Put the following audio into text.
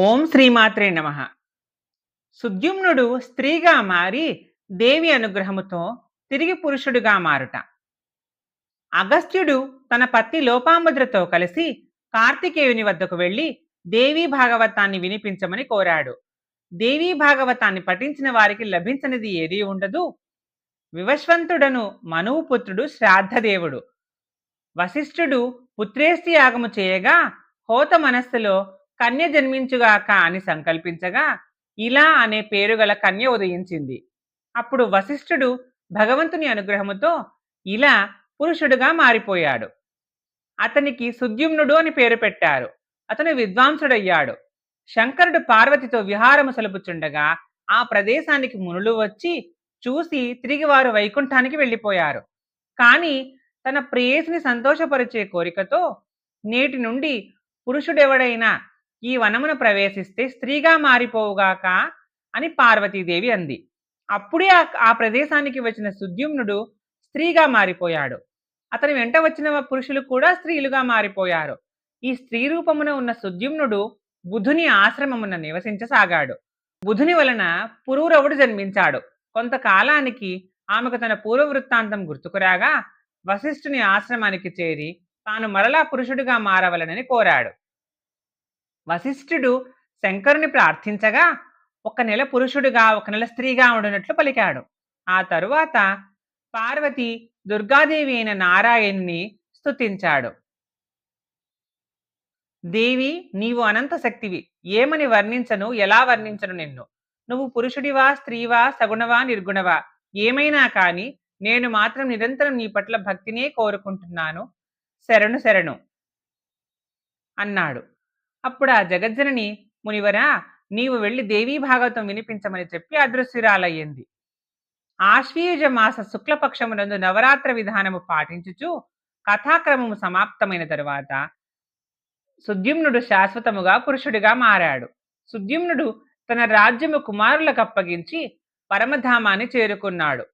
ఓం శ్రీమాత్రే నమ. సుద్యుమ్నుడు స్త్రీగా మారి దేవి అనుగ్రహముతో తిరిగి పురుషుడుగా మారుట. అగస్త్యుడు తన పత్ని లోపాముద్రతో కలిసి కార్తికేయుని వద్దకు వెళ్ళి దేవీ భాగవతాన్ని వినిపించమని కోరాడు. దేవీ భాగవతాన్ని పఠించిన వారికి లభించనిది ఏదీ ఉండదు. వివశ్వంతుడను మనువుపుత్రుడు శ్రాద్ధదేవుడు. వశిష్ఠుడు పుత్రేష్టి యాగము చేయగా హోత మనస్సులో కన్య జన్మించుగాక అని సంకల్పించగా ఇలా అనే పేరు గల కన్య ఉదయించింది. అప్పుడు వశిష్ఠుడు భగవంతుని అనుగ్రహముతో ఇలా పురుషుడుగా మారిపోయాడు. అతనికి సుద్యుమ్నుడు అని పేరు పెట్టారు. అతను విద్వాంసుడయ్యాడు. శంకరుడు పార్వతితో విహారము సలుపుచుండగా ఆ ప్రదేశానికి మునులు వచ్చి చూసి తిరిగి వారు వైకుంఠానికి వెళ్ళిపోయారు. కానీ తన ప్రేయసిని సంతోషపరిచే కోరికతో నేటి నుండి పురుషుడెవడైనా ఈ వనమును ప్రవేశిస్తే స్త్రీగా మారిపోవుగాక అని పార్వతీదేవి అంది. అప్పుడే ఆ- ఆ ప్రదేశానికి వచ్చిన సుద్యుమ్నుడు స్త్రీగా మారిపోయాడు. అతని వెంట వచ్చిన పురుషులు కూడా స్త్రీలుగా మారిపోయారు. ఈ స్త్రీ రూపమున ఉన్న సుద్యుమ్నుడు బుధుని ఆశ్రమమున నివసించసాగాడు. బుధుని వలన పురూరవుడు జన్మించాడు. కొంతకాలానికి ఆమెకు తన పూర్వ వృత్తాంతం గుర్తుకురాగా వశిష్ఠుని ఆశ్రమానికి చేరి తాను మరలా పురుషుడిగా మారవలనని కోరాడు. వశిష్ఠుడు శంకరుని ప్రార్థించగా ఒక నెల పురుషుడుగా ఒక నెల స్త్రీగా ఉండినట్లు పలికాడు. ఆ తరువాత పార్వతి దుర్గాదేవి అయిన నారాయణ్ణి స్తుతించాడు. దేవి నీవు అనంత శక్తివి. ఏమని వర్ణించను? ఎలా వర్ణించను నిన్ను? నువ్వు పురుషుడివా స్త్రీవా సగుణవా నిర్గుణవా? ఏమైనా కాని నేను మాత్రం నిరంతరం నీ పట్ల భక్తినే కోరుకుంటున్నాను. శరణు శరణు అన్నాడు. అప్పుడు ఆ జగజ్జనని మునివరా నీవు వెళ్ళి దేవీ భాగవతం వినిపించమని చెప్పి అదృశ్యురాలయ్యింది. ఆశ్వీయుజ మాస శుక్లపక్షమునందు నవరాత్ర విధానము పాటించుచు కథాక్రమము సమాప్తమైన తరువాత సుద్యుమ్నుడు శాశ్వతముగా పురుషుడిగా మారాడు. సుద్యుమ్నుడు తన రాజ్యము కుమారులకు అప్పగించి పరమధామాన్ని చేరుకున్నాడు.